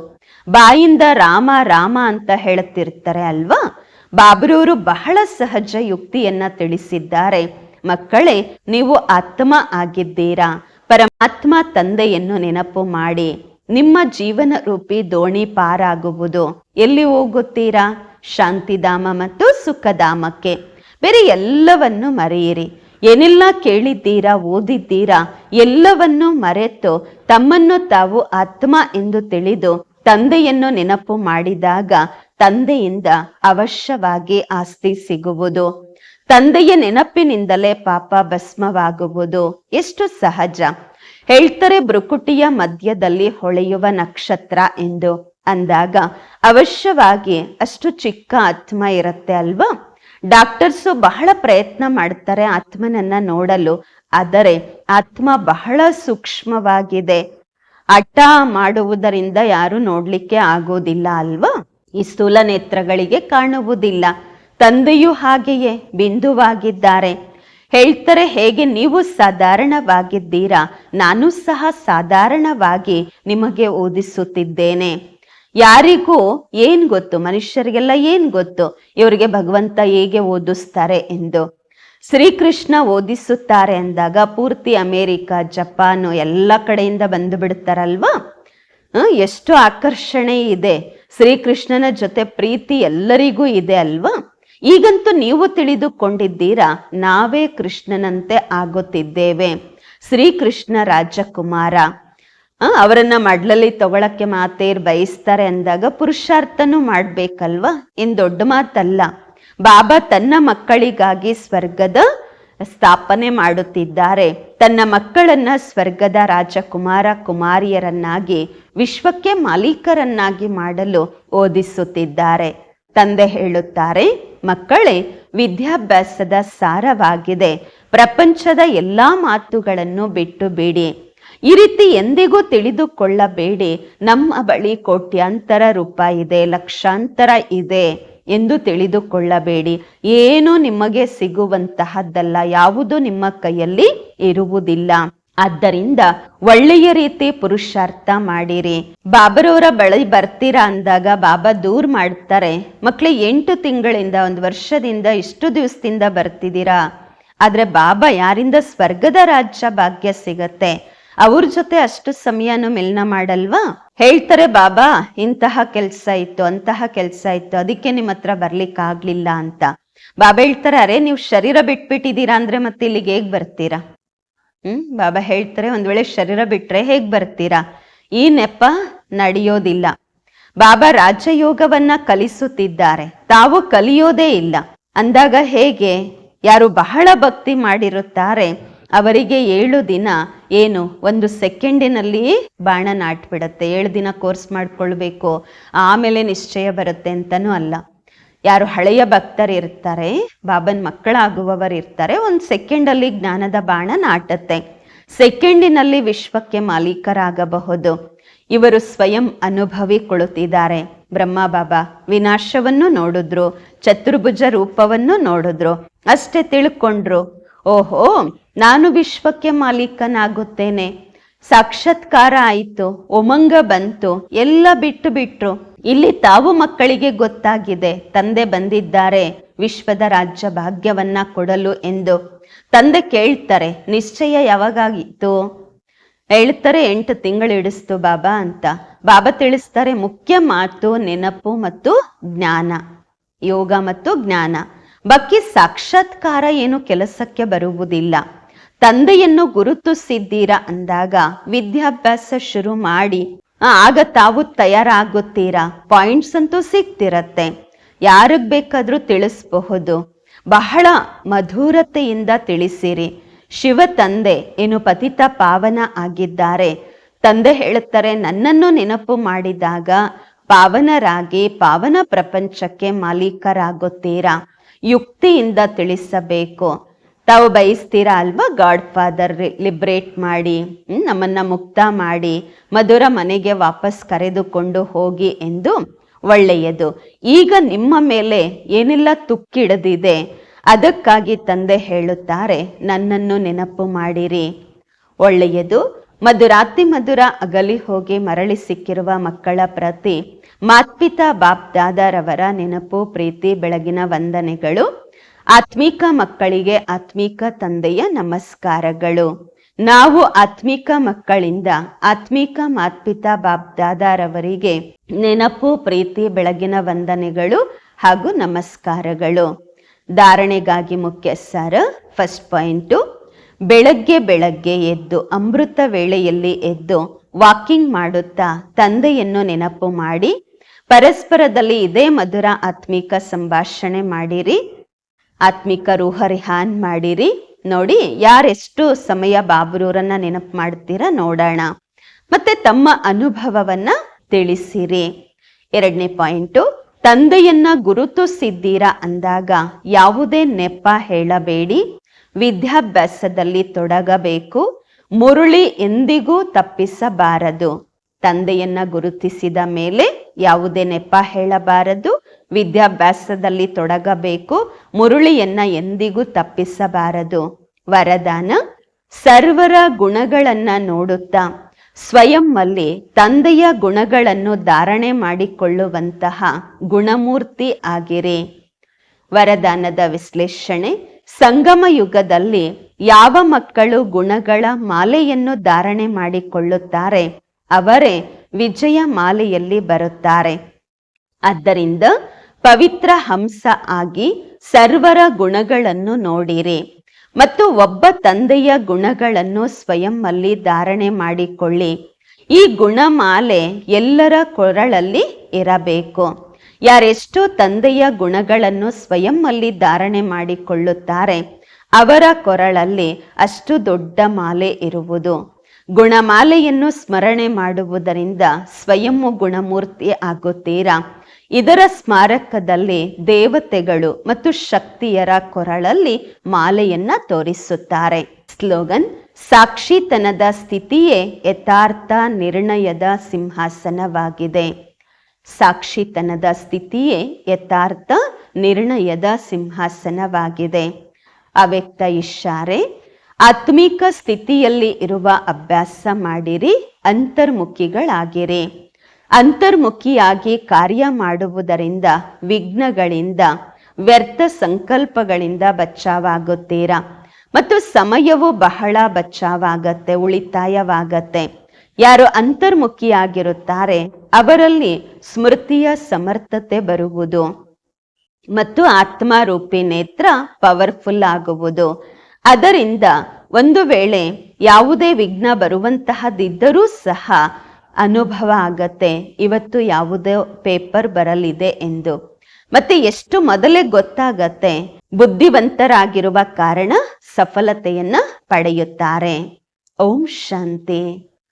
ಬಾಯಿಂದ ರಾಮ ರಾಮ ಅಂತ ಹೇಳುತ್ತಿರ್ತಾರೆ ಅಲ್ವಾ? ಬಾಬ್ರೂರು ಬಹಳ ಸಹಜ ಯುಕ್ತಿಯನ್ನ ತಿಳಿಸಿದ್ದಾರೆ. ಮಕ್ಕಳೇ, ನೀವು ಆತ್ಮ ಆಗಿದ್ದೀರಾ? ಪರಮಾತ್ಮ ತಂದೆಯನ್ನು ನೆನಪು ಮಾಡಿ. ನಿಮ್ಮ ಜೀವನ ರೂಪಿ ದೋಣಿ ಪಾರಾಗುವುದು. ಎಲ್ಲಿ ಹೋಗುತ್ತೀರಾ? ಶಾಂತಿಧಾಮ ಮತ್ತು ಸುಖಧಾಮಕ್ಕೆ. ಬೇರೆ ಎಲ್ಲವನ್ನು ಮರೆಯಿರಿ. ಏನೆಲ್ಲ ಕೇಳಿದ್ದೀರಾ, ಓದಿದ್ದೀರಾ, ಎಲ್ಲವನ್ನು ಮರೆತು ತಮ್ಮನ್ನು ತಾವು ಆತ್ಮ ಎಂದು ತಿಳಿದು ತಂದೆಯನ್ನು ನೆನಪು ಮಾಡಿದಾಗ ತಂದೆಯಿಂದ ಅವಶ್ಯವಾಗಿ ಆಸ್ತಿ ಸಿಗುವುದು. ತಂದೆಯ ನೆನಪಿನಿಂದಲೇ ಪಾಪ ಭಸ್ಮವಾಗುವುದು. ಎಷ್ಟು ಸಹಜ. ಹೇಳ್ತಾರೆ ಬೃಕುಟಿಯ ಮಧ್ಯದಲ್ಲಿ ಹೊಳೆಯುವ ನಕ್ಷತ್ರ ಎಂದು. ಅಂದಾಗ ಅವಶ್ಯವಾಗಿ ಅಷ್ಟು ಚಿಕ್ಕ ಆತ್ಮ ಇರುತ್ತೆ ಅಲ್ವಾ? ಡಾಕ್ಟರ್ಸು ಬಹಳ ಪ್ರಯತ್ನ ಮಾಡ್ತಾರೆ ಆತ್ಮನನ್ನ ನೋಡಲು. ಆದರೆ ಆತ್ಮ ಬಹಳ ಸೂಕ್ಷ್ಮವಾಗಿದೆ. ಹಠ ಮಾಡುವುದರಿಂದ ಯಾರು ನೋಡ್ಲಿಕ್ಕೆ ಆಗೋದಿಲ್ಲ ಅಲ್ವಾ? ಈ ಸ್ಥೂಲ ನೇತ್ರಗಳಿಗೆ ಕಾಣುವುದಿಲ್ಲ. ತಂದೆಯೂ ಹಾಗೆಯೇ, ಬಿಂದುವಾಗಿದ್ದಾರೆ. ಹೇಳ್ತಾರೆ ಹೇಗೆ ನೀವು ಸಾಧಾರಣವಾಗಿದ್ದೀರಾ? ನಾನು ಸಹ ಸಾಧಾರಣವಾಗಿ ನಿಮಗೆ ಓದಿಸುತ್ತಿದ್ದೇನೆ. ಯಾರಿಗೂ ಏನ್ ಗೊತ್ತು? ಮನುಷ್ಯರಿಗೆಲ್ಲ ಏನ್ ಗೊತ್ತು? ಇವರಿಗೆ ಭಗವಂತ ಹೇಗೆ ಓದಿಸ್ತಾರೆ ಎಂದು. ಶ್ರೀಕೃಷ್ಣ ಓದಿಸುತ್ತಾರೆ ಅಂದಾಗ ಪೂರ್ತಿ ಅಮೇರಿಕ, ಜಪಾನು ಎಲ್ಲ ಕಡೆಯಿಂದ ಬಂದು ಬಿಡ್ತಾರಲ್ವಾ? ಎಷ್ಟು ಆಕರ್ಷಣೆ ಇದೆ. ಶ್ರೀಕೃಷ್ಣನ ಜೊತೆ ಪ್ರೀತಿ ಎಲ್ಲರಿಗೂ ಇದೆ ಅಲ್ವಾ? ಈಗಂತೂ ನೀವು ತಿಳಿದುಕೊಂಡಿದ್ದೀರಾ, ನಾವೇ ಕೃಷ್ಣನಂತೆ ಆಗುತ್ತಿದ್ದೇವೆ. ಶ್ರೀಕೃಷ್ಣ ರಾಜಕುಮಾರ. ಅವರನ್ನ ಮಡ್ಲಲ್ಲಿ ತಗೊಳಕ್ಕೆ ಮಾತೇರ್ ಬಯಸ್ತಾರೆ ಅಂದಾಗ ಪುರುಷಾರ್ಥನೂ ಮಾಡ್ಬೇಕಲ್ವಾ? ಏನ್ ದೊಡ್ಡ ಮಾತಲ್ಲ. ಬಾಬಾ ತನ್ನ ಮಕ್ಕಳಿಗಾಗಿ ಸ್ವರ್ಗದ ಸ್ಥಾಪನೆ ಮಾಡುತ್ತಿದ್ದಾರೆ. ತನ್ನ ಮಕ್ಕಳನ್ನ ಸ್ವರ್ಗದ ರಾಜಕುಮಾರ ಕುಮಾರಿಯರನ್ನಾಗಿ, ವಿಶ್ವಕ್ಕೆ ಮಾಲೀಕರನ್ನಾಗಿ ಮಾಡಲು ಓದಿಸುತ್ತಿದ್ದಾರೆ. ತಂದೆ ಹೇಳುತ್ತಾರೆ, ಮಕ್ಕಳೇ, ವಿದ್ಯಾಭ್ಯಾಸದ ಸಾರವಾಗಿದೆ. ಪ್ರಪಂಚದ ಎಲ್ಲಾ ಮಾತುಗಳನ್ನು ಬಿಟ್ಟು ಬಿಡಿ. ಈ ರೀತಿ ಎಂದಿಗೂ ತಿಳಿದುಕೊಳ್ಳಬೇಡಿ. ನಮ್ಮ ಬಳಿ ಕೋಟ್ಯಾಂತರ ರೂಪಾಯಿ ಇದೆ, ಲಕ್ಷಾಂತರ ಇದೆ ಎಂದು ತಿಳಿದುಕೊಳ್ಳಬೇಡಿ. ಏನು ನಿಮಗೆ ಸಿಗುವಂತಹದ್ದಲ್ಲ, ಯಾವುದು ನಿಮ್ಮ ಕೈಯಲ್ಲಿ ಇರುವುದಿಲ್ಲ. ಆದ್ದರಿಂದ ಒಳ್ಳೆಯ ರೀತಿ ಪುರುಷಾರ್ಥ ಮಾಡಿರಿ. ಬಾಬರವರ ಬಳಿ ಬರ್ತೀರಾ ಅಂದಾಗ ಬಾಬಾ ದೂರ್ ಮಾಡ್ತಾರೆ. ಮಕ್ಳು, ಎಂಟು ತಿಂಗಳಿಂದ, ಒಂದು ವರ್ಷದಿಂದ ಇಷ್ಟು ದಿವಸದಿಂದ ಬರ್ತಿದ್ದೀರಾ? ಆದ್ರೆ ಬಾಬಾ ಯಾರಿಂದ ಸ್ವರ್ಗದ ರಾಜ್ಯ ಭಾಗ್ಯ ಸಿಗತ್ತೆ? ಅವ್ರ ಜೊತೆ ಅಷ್ಟು ಸಮಯನೂ ಮಿಲನ ಮಾಡಲ್ವಾ? ಹೇಳ್ತಾರೆ, ಬಾಬಾ, ಇಂತಹ ಕೆಲ್ಸ ಇತ್ತು, ಅಂತಹ ಕೆಲ್ಸ ಇತ್ತು, ಅದಕ್ಕೆ ನಿಮ್ಮ ಹತ್ರ ಬರ್ಲಿಕ್ಕೆ ಆಗ್ಲಿಲ್ಲ ಅಂತ. ಬಾಬಾ ಹೇಳ್ತಾರೆ, ಅರೆ, ನೀವು ಶರೀರ ಬಿಟ್ಬಿಟ್ಟಿದ್ದೀರಾ ಅಂದ್ರೆ ಮತ್ತೆ ಇಲ್ಲಿಗೆ ಹೇಗ್ ಬರ್ತೀರಾ? ಹ್ಮ್, ಬಾಬಾ ಹೇಳ್ತಾರೆ, ಒಂದ್ ವೇಳೆ ಶರೀರ ಬಿಟ್ರೆ ಹೇಗ್ ಬರ್ತೀರಾ? ಈ ನೆಪ ನಡೆಯೋದಿಲ್ಲ. ಬಾಬಾ ರಾಜಯೋಗವನ್ನ ಕಲಿಸುತ್ತಿದ್ದಾರೆ. ತಾವು ಕಲಿಯೋದೇ ಇಲ್ಲ. ಅಂದಾಗ ಹೇಗೆ? ಯಾರು ಬಹಳ ಭಕ್ತಿ ಮಾಡಿರುತ್ತಾರೆ. ಅವರಿಗೆ ಏಳು ದಿನ, ಏನು, ಒಂದು ಸೆಕೆಂಡಿನಲ್ಲಿ ಬಾಣ ನಾಟ್ಬಿಡತ್ತೆ. ಏಳು ದಿನ ಕೋರ್ಸ್ ಮಾಡ್ಕೊಳ್ಬೇಕು. ಆಮೇಲೆ ನಿಶ್ಚಯ ಬರುತ್ತೆ ಅಂತನೂ ಅಲ್ಲ. ಯಾರು ಹಳೆಯ ಭಕ್ತರಿರ್ತಾರೆ ಬಾಬನ್ ಮಕ್ಕಳಾಗುವವರು ಇರ್ತಾರೆ, ಒಂದು ಸೆಕೆಂಡಲ್ಲಿ ಜ್ಞಾನದ ಬಾಣ ನಾಟತ್ತೆ. ಸೆಕೆಂಡಿನಲ್ಲಿ ವಿಶ್ವಕ್ಕೆ ಮಾಲೀಕರಾಗಬಹುದು. ಇವರು ಸ್ವಯಂ ಅನುಭವಿ ಕುಳಿತಿದ್ದಾರೆ ಬ್ರಹ್ಮ ಬಾಬಾ ವಿನಾಶವನ್ನು ನೋಡಿದ್ರು, ಚತುರ್ಭುಜ ರೂಪವನ್ನು ನೋಡಿದ್ರು, ಅಷ್ಟೇ ತಿಳ್ಕೊಂಡ್ರು, ಓಹೋ, ನಾನು ವಿಶ್ವಕ್ಕೆ ಮಾಲೀಕನಾಗುತ್ತೇನೆ. ಸಾಕ್ಷಾತ್ಕಾರ ಆಯಿತು, ಉಮಂಗ ಬಂತು, ಎಲ್ಲ ಬಿಟ್ಟು ಬಿಟ್ರು. ಇಲ್ಲಿ ತಾವು ಮಕ್ಕಳಿಗೆ ಗೊತ್ತಾಗಿದೆ, ತಂದೆ ಬಂದಿದ್ದಾರೆ, ವಿಶ್ವದ ರಾಜ್ಯ ಭಾಗ್ಯವನ್ನ ಕೊಡಲು ಎಂದು. ತಂದೆ ಕೇಳ್ತಾರೆ, ನಿಶ್ಚಯ ಯಾವಾಗಾಗಿತ್ತು? ಹೇಳ್ತಾರೆ, ಎಂಟು ತಿಂಗಳು ಇಡಿಸ್ತು ಬಾಬಾ ಅಂತ. ಬಾಬಾ ತಿಳಿಸ್ತಾರೆ, ಮುಖ್ಯ ಮಾತು ನೆನಪು ಮತ್ತು ಜ್ಞಾನ, ಯೋಗ ಮತ್ತು ಜ್ಞಾನ. ಬಕ್ಕಿ ಸಾಕ್ಷಾತ್ಕಾರ ಏನು ಕೆಲಸಕ್ಕೆ ಬರುವುದಿಲ್ಲ. ತಂದೆಯನ್ನು ಗುರುತಿಸಿದ್ದೀರಾ ಅಂದಾಗ ವಿದ್ಯಾಭ್ಯಾಸ ಶುರು ಮಾಡಿ. ಆಗ ತಾವು ತಯಾರಾಗುತ್ತೀರಾ? ಪಾಯಿಂಟ್ಸ್ ಅಂತೂ ಸಿಗ್ತಿರತ್ತೆ. ಯಾರಿಗ್ ಬೇಕಾದರೂ ತಿಳಿಸಬಹುದು. ಬಹಳ ಮಧುರತೆಯಿಂದ ತಿಳಿಸಿರಿ. ಶಿವ ತಂದೆ ಏನು ಪತಿತ ಪಾವನ ಆಗಿದ್ದಾರೆ. ತಂದೆ ಹೇಳುತ್ತಾರೆ, ನನ್ನನ್ನು ನೆನಪು ಮಾಡಿದಾಗ ಪಾವನರಾಗಿ ಪಾವನ ಪ್ರಪಂಚಕ್ಕೆ ಮಾಲೀಕರಾಗುತ್ತೀರಾ? ಯುಕ್ತಿಯಿಂದ ತಿಳಿಸಬೇಕು. ತಾವು ಬಯಸ್ತೀರಾ ಅಲ್ವಾ? ಗಾಡ್ ಫಾದರ್ ಲಿಬ್ರೇಟ್ ಮಾಡಿ ನಮ್ಮನ್ನು ಮುಕ್ತ ಮಾಡಿ, ಮಧುರ ಮನೆಗೆ ವಾಪಸ್ ಕರೆದುಕೊಂಡು ಹೋಗಿ ಎಂದು ಒಳ್ಳೆಯದು. ಈಗ ನಿಮ್ಮ ಮೇಲೆ ಏನೆಲ್ಲ ತುಕ್ಕಿಡದಿದೆ, ಅದಕ್ಕಾಗಿ ತಂದೆ ಹೇಳುತ್ತಾರೆ, ನನ್ನನ್ನು ನೆನಪು ಮಾಡಿರಿ. ಒಳ್ಳೆಯದು. ಮಧುರಾತಿ ಮಧುರ ಅಗಲಿ ಹೋಗಿ ಮರಳಿ ಸಿಕ್ಕಿರುವ ಮಕ್ಕಳ ಪ್ರತಿ, ಮಾತ್ಪಿತಾ ಬಾಪ್ ದಾದಾರವರ ನೆನಪು, ಪ್ರೀತಿ, ಬೆಳಗಿನ ವಂದನೆಗಳು ಆತ್ಮಿಕ ಮಕ್ಕಳಿಗೆ ಆತ್ಮಿಕ ತಂದೆಯ ನಮಸ್ಕಾರಗಳು. ನಾವು ಆತ್ಮಿಕ ಮಕ್ಕಳಿಂದ ಆತ್ಮಿಕ ಮಾತ್ಪಿತಾ ಬಾಬ್ದಾದಾರವರಿಗೆ ನೆನಪು, ಪ್ರೀತಿ, ಬೆಳಗಿನ ವಂದನೆಗಳು ಹಾಗೂ ನಮಸ್ಕಾರಗಳು. ಧಾರಣೆಗಾಗಿ ಮುಖ್ಯ ಸಾರ ಫಸ್ಟ್ ಪಾಯಿಂಟು ಬೆಳಗ್ಗೆ ಬೆಳಗ್ಗೆ ಎದ್ದು, ಅಮೃತ ವೇಳೆಯಲ್ಲಿ ಎದ್ದು ವಾಕಿಂಗ್ ಮಾಡುತ್ತಾ, ತಂದೆಯನ್ನು ನೆನಪು ಮಾಡಿ, ಪರಸ್ಪರದಲ್ಲಿ ಇದೇ ಮಧುರ ಆತ್ಮಿಕ ಸಂಭಾಷಣೆ ಮಾಡಿರಿ. ಆತ್ಮಿಕ ಹರಿಹಾನ್ ರಿಹಾನ್ ಮಾಡಿರಿ. ನೋಡಿ, ಯಾರೆಷ್ಟು ಸಮಯ ಬಾಬರೂರನ್ನ ನೆನಪು ಮಾಡ್ತೀರಾ ನೋಡೋಣ. ಮತ್ತೆ ತಮ್ಮ ಅನುಭವವನ್ನ ತಿಳಿಸಿರಿ. ಎರಡನೇ ಪಾಯಿಂಟು, ತಂದೆಯನ್ನ ಗುರುತಿಸಿದ್ದೀರಾ ಅಂದಾಗ ಯಾವುದೇ ನೆಪ ಹೇಳಬೇಡಿ. ವಿದ್ಯಾಭ್ಯಾಸದಲ್ಲಿ ತೊಡಗಬೇಕು. ಮುರುಳಿ ಎಂದಿಗೂ ತಪ್ಪಿಸಬಾರದು. ತಂದೆಯನ್ನ ಗುರುತಿಸಿದ ಮೇಲೆ ಯಾವುದೇ ನೆಪ ಹೇಳಬಾರದು. ವಿದ್ಯಾಭ್ಯಾಸದಲ್ಲಿ ತೊಡಗಬೇಕು. ಮುರುಳಿಯನ್ನ ಎಂದಿಗೂ ತಪ್ಪಿಸಬಾರದು. ವರದಾನ, ಸರ್ವರ ಗುಣಗಳನ್ನ ನೋಡುತ್ತಾ ಸ್ವಯಂನಲ್ಲಿ ತಂದೆಯ ಗುಣಗಳನ್ನು ಧಾರಣೆ ಮಾಡಿಕೊಳ್ಳುವಂತಹ ಗುಣಮೂರ್ತಿ ಆಗಿರಿ. ವರದಾನದ ವಿಶ್ಲೇಷಣೆ, ಸಂಗಮ ಯುಗದಲ್ಲಿ ಯಾವ ಮಕ್ಕಳು ಗುಣಗಳ ಮಾಲೆಯನ್ನು ಧಾರಣೆ ಮಾಡಿಕೊಳ್ಳುತ್ತಾರೆ, ಅವರೇ ವಿಜಯ ಮಾಲೆಯಲ್ಲಿ ಬರುತ್ತಾರೆ. ಆದ್ದರಿಂದ ಪವಿತ್ರ ಹಂಸ ಆಗಿ ಸರ್ವರ ಗುಣಗಳನ್ನು ನೋಡಿರಿ ಮತ್ತು ಒಬ್ಬ ತಂದೆಯ ಗುಣಗಳನ್ನು ಸ್ವಯಂಲ್ಲಿ ಧಾರಣೆ ಮಾಡಿಕೊಳ್ಳಿ. ಈ ಗುಣಮಾಲೆ ಎಲ್ಲರ ಕೊರಳಲ್ಲಿ ಇರಬೇಕು. ಯಾರೆಷ್ಟೋ ತಂದೆಯ ಗುಣಗಳನ್ನು ಸ್ವಯಂಲ್ಲಿ ಧಾರಣೆ ಮಾಡಿಕೊಳ್ಳುತ್ತಾರೆ, ಅವರ ಕೊರಳಲ್ಲಿ ಅಷ್ಟು ದೊಡ್ಡ ಮಾಲೆ ಇರುವುದು. ಗುಣಮಾಲೆಯನ್ನು ಸ್ಮರಣೆ ಮಾಡುವುದರಿಂದ ಸ್ವಯಂ ಗುಣಮೂರ್ತಿ ಆಗುತ್ತೀರಾ? ಇದರ ಸ್ಮಾರಕದಲ್ಲಿ ದೇವತೆಗಳು ಮತ್ತು ಶಕ್ತಿಯರ ಕೊರಳಲ್ಲಿ ಮಾಲೆಯನ್ನ ತೋರಿಸುತ್ತಾರೆ. ಸ್ಲೋಗನ್, ಸಾಕ್ಷಿತನದ ಸ್ಥಿತಿಯೇ ಯಥಾರ್ಥ ನಿರ್ಣಯದ ಸಿಂಹಾಸನವಾಗಿದೆ. ಸಾಕ್ಷಿತನದ ಸ್ಥಿತಿಯೇ ಯಥಾರ್ಥ ನಿರ್ಣಯದ ಸಿಂಹಾಸನವಾಗಿದೆ. ಅವ್ಯಕ್ತ ಇಶಾರೆ ಆತ್ಮಿಕ ಸ್ಥಿತಿಯಲ್ಲಿ ಇರುವ ಅಭ್ಯಾಸ ಮಾಡಿರಿ, ಅಂತರ್ಮುಖಿಗಳಾಗಿರಿ. ಅಂತರ್ಮುಖಿಯಾಗಿ ಕಾರ್ಯ ಮಾಡುವುದರಿಂದ ವಿಘ್ನಗಳಿಂದ, ವ್ಯರ್ಥ ಸಂಕಲ್ಪಗಳಿಂದ ಬಚ್ಚಾವಾಗುತ್ತೀರಾ? ಮತ್ತು ಸಮಯವು ಬಹಳ ಬಚ್ಚಾವಾಗತ್ತೆ, ಉಳಿತಾಯವಾಗತ್ತೆ. ಯಾರು ಅಂತರ್ಮುಖಿಯಾಗಿರುತ್ತಾರೆ, ಅವರಲ್ಲಿ ಸ್ಮೃತಿಯ ಸಮರ್ಥತೆ ಬರುವುದು ಮತ್ತು ಆತ್ಮಾರೂಪಿ ನೇತ್ರ ಪವರ್ಫುಲ್ ಆಗುವುದು. ಅದರಿಂದ ಒಂದು ವೇಳೆ ಯಾವುದೇ ವಿಘ್ನ ಬರುವಂತಹದಿದ್ದರೂ ಸಹ ಅನುಭವ ಆಗತ್ತೆ. ಇವತ್ತು ಯಾವುದೋ ಪೇಪರ್ ಬರಲಿದೆ ಎಂದು. ಮತ್ತೆ ಎಷ್ಟು ಮೊದಲೇ ಗೊತ್ತಾಗತ್ತೆ. ಬುದ್ಧಿವಂತರಾಗಿರುವ ಕಾರಣ ಸಫಲತೆಯನ್ನ ಪಡೆಯುತ್ತಾರೆ. ಓಂ ಶಾಂತಿ.